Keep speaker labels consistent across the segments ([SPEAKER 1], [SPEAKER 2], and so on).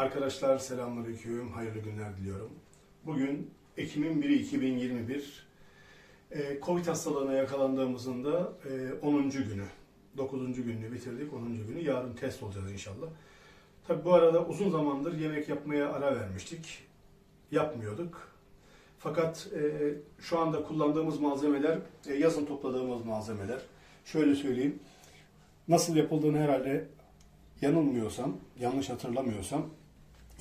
[SPEAKER 1] Arkadaşlar selamünaleyküm, hayırlı günler diliyorum. Bugün Ekim'in 1'i 2021. Ee, Covid hastalığına yakalandığımızın da e, 10. günü. 9. gününü bitirdik, 10. günü. Yarın test olacağız inşallah. Tabi bu arada uzun zamandır yemek yapmaya ara vermiştik. Yapmıyorduk. Fakat e, şu anda kullandığımız malzemeler, e, yazın topladığımız malzemeler. Şöyle söyleyeyim. Nasıl yapıldığını herhalde yanılmıyorsam, yanlış hatırlamıyorsam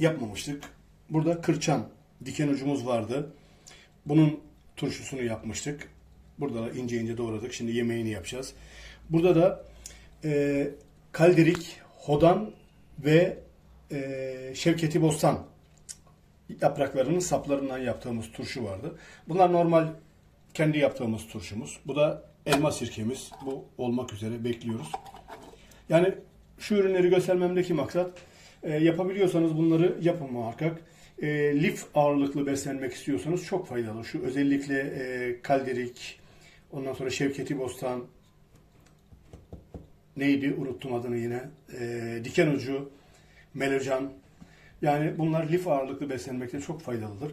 [SPEAKER 1] yapmamıştık. Burada kırçan diken ucumuz vardı. Bunun turşusunu yapmıştık. Burada da ince ince doğradık. Şimdi yemeğini yapacağız. Burada da e, kaldirik, hodan ve e, şevketi bostan yapraklarının saplarından yaptığımız turşu vardı. Bunlar normal kendi yaptığımız turşumuz. Bu da elma sirkemiz. Bu olmak üzere bekliyoruz. Yani şu ürünleri göstermemdeki maksat e, yapabiliyorsanız bunları yapın muhakkak. E, lif ağırlıklı beslenmek istiyorsanız çok faydalı. Şu özellikle e, kaldirik, ondan sonra şevketi bostan, neydi unuttum adını yine, e, diken ucu, melocan. Yani bunlar lif ağırlıklı beslenmekte çok faydalıdır.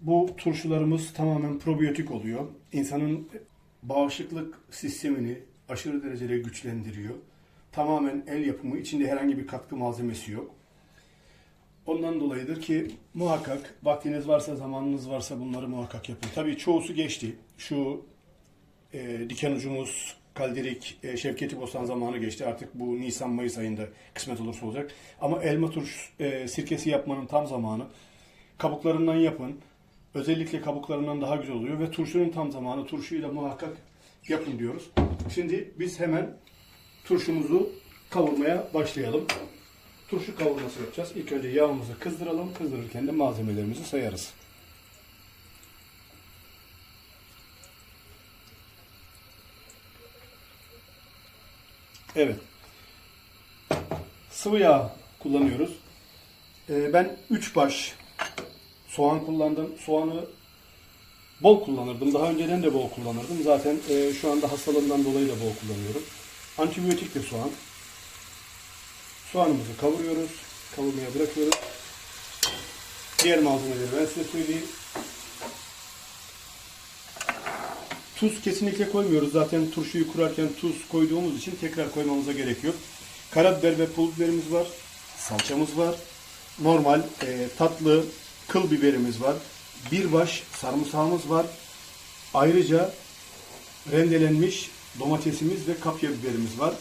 [SPEAKER 1] Bu turşularımız tamamen probiyotik oluyor. İnsanın bağışıklık sistemini aşırı derecede güçlendiriyor. Tamamen el yapımı, içinde herhangi bir katkı malzemesi yok. Ondan dolayıdır ki muhakkak vaktiniz varsa, zamanınız varsa bunları muhakkak yapın. Tabii çoğusu geçti. Şu e, diken ucumuz, kaldirik, e, Şevketi Bostan zamanı geçti. Artık bu Nisan-Mayıs ayında kısmet olursa olacak. Ama elma turş e, sirkesi yapmanın tam zamanı. Kabuklarından yapın. Özellikle kabuklarından daha güzel oluyor ve turşunun tam zamanı. Turşuyu da muhakkak yapın diyoruz. Şimdi biz hemen turşumuzu kavurmaya başlayalım. Turşu kavurması yapacağız. İlk önce yağımızı kızdıralım. Kızdırırken de malzemelerimizi sayarız. Evet. Sıvı yağ kullanıyoruz. Ee, ben 3 baş soğan kullandım. Soğanı bol kullanırdım. Daha önceden de bol kullanırdım. Zaten e, şu anda hastalığımdan dolayı da bol kullanıyorum. Antibiyotik de soğan. Soğanımızı kavuruyoruz. Kavurmaya bırakıyoruz. Diğer malzemeleri ben size söyleyeyim. Tuz kesinlikle koymuyoruz. Zaten turşuyu kurarken tuz koyduğumuz için tekrar koymamıza gerek yok. Karabiber ve pul biberimiz var. Salçamız var. Normal e, tatlı kıl biberimiz var. Bir baş sarımsağımız var. Ayrıca rendelenmiş domatesimiz ve kapya biberimiz var.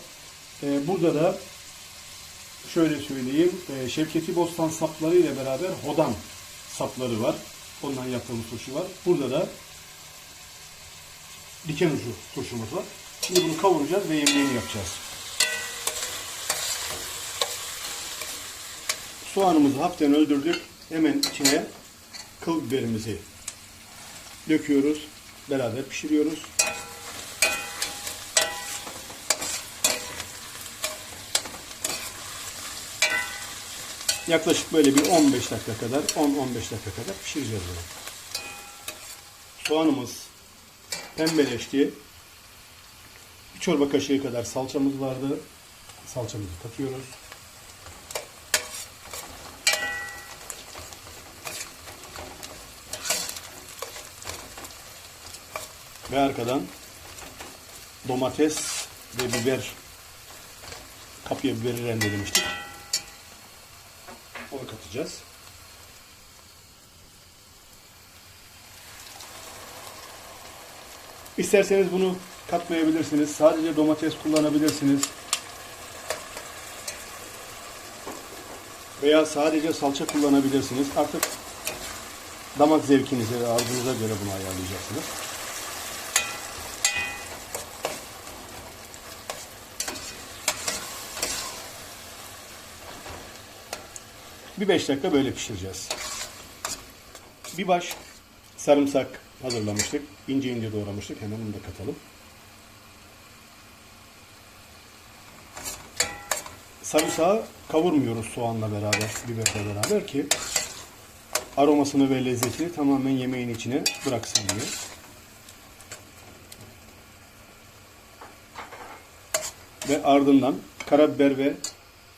[SPEAKER 1] E, burada da şöyle söyleyeyim. E, Şevketi Bostan sapları ile beraber hodan sapları var. Ondan yaptığımız turşu var. Burada da diken ucu turşumuz var. Şimdi bunu kavuracağız ve yemeğini yapacağız. Soğanımızı hafiften öldürdük. Hemen içine kıl biberimizi döküyoruz. Beraber pişiriyoruz. Yaklaşık böyle bir 15 dakika kadar, 10-15 dakika kadar pişireceğiz bunu. Soğanımız pembeleşti. Bir çorba kaşığı kadar salçamız vardı. Salçamızı katıyoruz. Ve arkadan domates ve biber kapya biberi rendelemiştik. Onu katacağız. İsterseniz bunu katmayabilirsiniz. Sadece domates kullanabilirsiniz. Veya sadece salça kullanabilirsiniz. Artık damak zevkinize ve arzunuza göre bunu ayarlayacaksınız. Bir 5 dakika böyle pişireceğiz. Bir baş sarımsak hazırlamıştık. İnce ince doğramıştık. Hemen onu da katalım. Sarımsağı kavurmuyoruz soğanla beraber, biberle beraber ki aromasını ve lezzetini tamamen yemeğin içine bıraksın diye. Ve ardından karabiber ve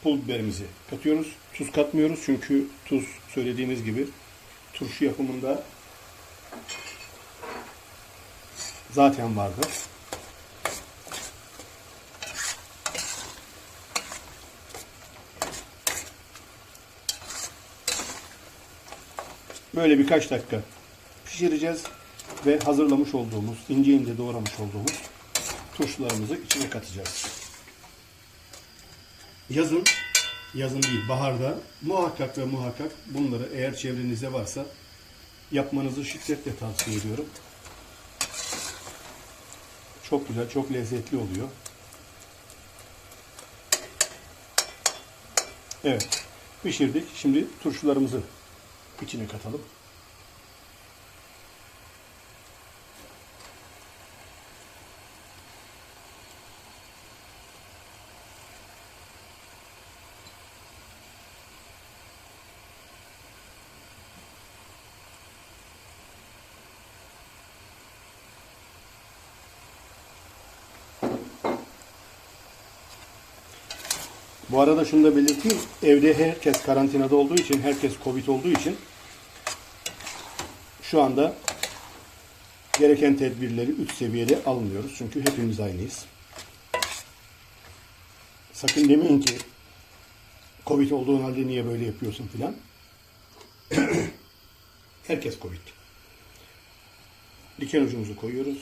[SPEAKER 1] pul biberimizi katıyoruz. Tuz katmıyoruz çünkü tuz söylediğimiz gibi turşu yapımında zaten vardı. Böyle birkaç dakika pişireceğiz ve hazırlamış olduğumuz, ince ince doğramış olduğumuz turşularımızı içine katacağız. Yazın, yazın değil baharda muhakkak ve muhakkak bunları eğer çevrenizde varsa yapmanızı şiddetle tavsiye ediyorum. Çok güzel, çok lezzetli oluyor. Evet, pişirdik. Şimdi turşularımızı içine katalım. Bu arada şunu da belirteyim. Evde herkes karantinada olduğu için, herkes Covid olduğu için şu anda gereken tedbirleri üst seviyede almıyoruz. Çünkü hepimiz aynıyız. Sakın demeyin ki Covid olduğun halde niye böyle yapıyorsun filan. herkes Covid. Diken ucumuzu koyuyoruz.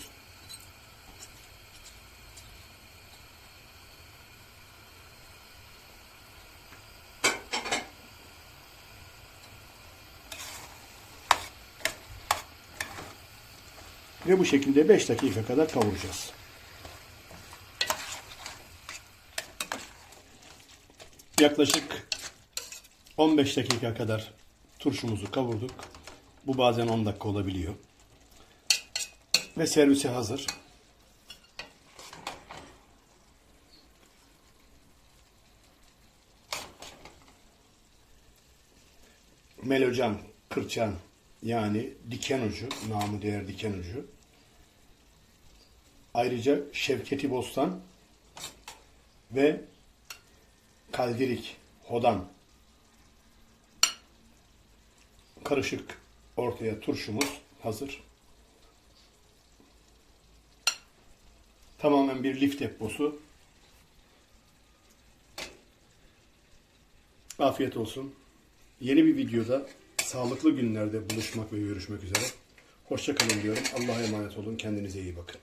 [SPEAKER 1] Ve bu şekilde 5 dakika kadar kavuracağız. Yaklaşık 15 dakika kadar turşumuzu kavurduk. Bu bazen 10 dakika olabiliyor. Ve servise hazır. Melocan, kırçan yani diken ucu, namı değer diken ucu. Ayrıca Şevketi Bostan ve Kaldirik, Hodan karışık ortaya turşumuz hazır. Tamamen bir lif deposu. Afiyet olsun. Yeni bir videoda sağlıklı günlerde buluşmak ve görüşmek üzere. Hoşçakalın diyorum. Allah'a emanet olun. Kendinize iyi bakın.